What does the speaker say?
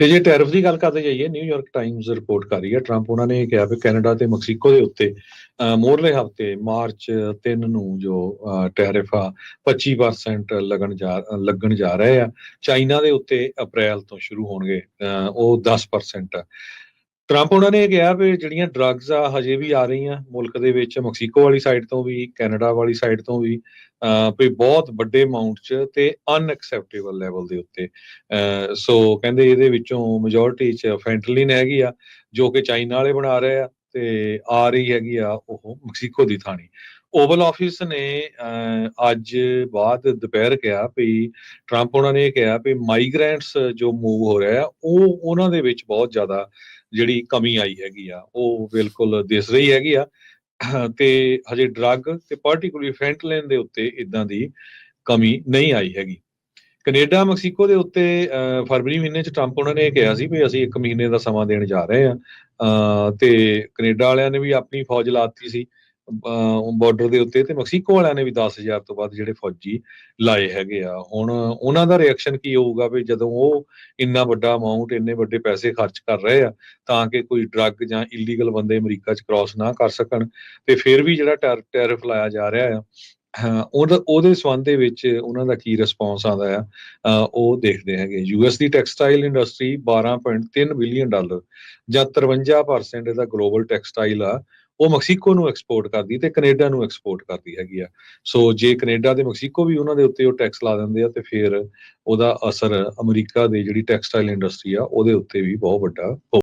ਤੇ ਜੇ ਟੈਰਿਫ ਦੀ ਗੱਲ ਕਰਦੇ ਜਾਈਏ ਨਿਊਯਾਰਕ ਟਾਈਮਜ਼ ਰਿਪੋਰਟ ਕਰ ਰਹੀ ਹੈ ਟਰੰਪ ਉਹਨਾਂ ਨੇ ਕਿਹਾ ਕਿ ਕੈਨੇਡਾ ਤੇ ਮੈਕਸੀਕੋ ਦੇ ਉੱਤੇ ਅਹ, ਮੋਰਲੇ ਹਫ਼ਤੇ ਮਾਰਚ 3 ਨੂੰ ਜੋ ਟੈਰਿਫ ਆ 25% ਲੱਗਣ ਜਾ ਲੱਗਣ ਜਾ ਰਹੇ ਆ। ਚਾਈਨਾ ਦੇ ਉੱਤੇ ਅਪ੍ਰੈਲ ਤੋਂ ਸ਼ੁਰੂ ਹੋਣਗੇ ਅਹ, ਉਹ 10% ਆ ਟਰੰਪ ਉਹਨਾਂ ਨੇ ਇਹ ਕਿਹਾ ਵੀ ਜਿਹੜੀਆਂ ਡਰੱਗਸ ਆ, ਹਜੇ ਵੀ ਆ ਰਹੀਆਂ ਮੁਲਕ ਦੇ ਵਿੱਚ ਮੈਕਸੀਕੋ ਵਾਲੀ ਸਾਈਡ ਤੋਂ ਵੀ ਕੈਨੇਡਾ ਵਾਲੀ ਸਾਈਡ ਤੋਂ ਵੀ ਵੀ ਬਹੁਤ ਵੱਡੇ ਅਮਾਉਂਟ 'ਚ ਤੇ ਅਨਐਕਸੈਪਟੇਬਲ ਲੈਵਲ ਦੇ ਉੱਤੇ। ਸੋ ਕਹਿੰਦੇ ਇਹਦੇ ਵਿੱਚੋਂ ਮੈਜੋਰਿਟੀ 'ਚ ਫੈਂਟਲਿਨ ਹੈਗੀ ਆ, ਜੋ ਕਿ ਚਾਈਨਾ ਵਾਲੇ ਬਣਾ ਰਹੇ ਆ। ਤੇ ਆ ਰਹੀ ਹੈਗੀ ਆ ਉਹ ਮੈਕਸੀਕੋ ਦੀ ਥਾਣੀ। ਓਵਲ ਆਫਿਸ ਨੇ ਅਹ, ਅੱਜ ਬਾਅਦ ਦੁਪਹਿਰ ਕਿਹਾ ਵੀ ਟਰੰਪ ਉਹਨਾਂ ਨੇ ਇਹ ਕਿਹਾ ਵੀ ਮਾਈਗ੍ਰੈਂਟਸ ਜੋ ਮੂਵ ਹੋ ਰਿਹਾ ਉਹ ਉਹਨਾਂ ਦੇ ਵਿੱਚ ਬਹੁਤ ਜ਼ਿਆਦਾ ਜਿਹੜੀ ਕਮੀ ਆਈ ਹੈਗੀ ਆ ਉਹ ਬਿਲਕੁਲ ਦਿਸ ਰਹੀ ਹੈਗੀ ਆ। ਤੇ ਹਜੇ ਡਰੱਗ ਤੇ ਪਾਰਟਿਕੂਲਰਲੀ ਫੈਂਟਲਿਨ ਦੇ ਉੱਤੇ ਇਦਾਂ ਦੀ ਕਮੀ ਨਹੀਂ ਆਈ ਹੈਗੀ। ਕੈਨੇਡਾ, ਮੈਕਸੀਕੋ ਦੇ ਉੱਤੇ ਫਰਵਰੀ ਮਹੀਨੇ ਚ ਟਰੰਪ ਉਹਨਾਂ ਨੇ ਕਿਹਾ ਸੀ ਵੀ ਅਸੀਂ 1 ਮਹੀਨੇ ਦਾ ਸਮਾਂ ਦੇਣ ਜਾ ਰਹੇ ਹਾਂ। ਤੇ ਕੈਨੇਡਾ ਵਾਲਿਆਂ ਨੇ ਵੀ ਆਪਣੀ ਫੌਜ ਲਾਤੀ ਸੀ ਬਾਰਡਰ ਦੇ ਉੱਤੇ ਤੇ ਮੈਕਸੀਕੋ ਵਾਲਿਆਂ ਨੇ ਵੀ 10000 ਤੋਂ ਵੱਧ ਜਿਹੜੇ ਫੌਜੀ ਲਾਏ ਹੈਗੇ ਆ। ਹੁਣ ਉਹਨਾਂ ਦਾ ਰਿਐਕਸ਼ਨ ਕੀ ਹੋਊਗਾ ਵੀ ਜਦੋਂ ਉਹ ਇੰਨਾ ਵੱਡਾ ਅਮਾਉਂਟ ਇੰਨੇ ਵੱਡੇ ਪੈਸੇ ਖਰਚ ਕਰ ਰਹੇ ਆ, ਤਾਂ ਕਿ ਕੋਈ ਡਰੱਗ ਜਾਂ ਇਲੀਗਲ ਬੰਦੇ ਅਮਰੀਕਾ ਚ ਕ੍ਰਾਸ ਨਾ ਕਰ ਸਕਣ। ਤੇ ਫਿਰ ਵੀ ਜਿਹੜਾ ਟੈਰ- ਟੈਰਿਫ ਲਾਇਆ ਜਾ ਰਿਹਾ ਆ ਹਾਂ, ਉਹਦਾ, ਉਹਦੇ ਸੰਬੰਧ ਦੇ ਵਿੱਚ ਉਹਨਾਂ ਦਾ ਕੀ ਰਿਸਪੌਂਸ ਆਉਂਦਾ ਆ ਉਹ ਦੇਖਦੇ ਹੈਗੇ। ਯੂਐਸ ਦੀ ਟੈਕਸਟਾਈਲ ਇੰਡਸਟਰੀ 12.3 ਬਿਲੀਅਨ ਡਾਲਰ ਜਾਂ 53% ਇਹਦਾ ਗਲੋਬਲ ਟੈਕਸਟਾਈਲ ਆ, ਉਹ ਮੈਕਸੀਕੋ ਨੂੰ ਐਕਸਪੋਰਟ ਕਰਦੀ ਤੇ ਕੈਨੇਡਾ ਨੂੰ ਐਕਸਪੋਰਟ ਕਰਦੀ ਹੈਗੀ ਆ। ਸੋ ਜੇ ਕੈਨੇਡਾ ਤੇ ਮੈਕਸੀਕੋ ਵੀ ਉਹਨਾਂ ਦੇ ਉੱਤੇ ਉਹ ਟੈਕਸ ਲਾ ਦਿੰਦੇ ਆ ਤੇ ਫਿਰ ਉਹਦਾ ਅਸਰ ਅਮਰੀਕਾ ਦੀ ਜਿਹੜੀ ਟੈਕਸਟਾਈਲ ਇੰਡਸਟਰੀ ਆ, ਉਹਦੇ ਉੱਤੇ ਵੀ ਬਹੁਤ ਵੱਡਾ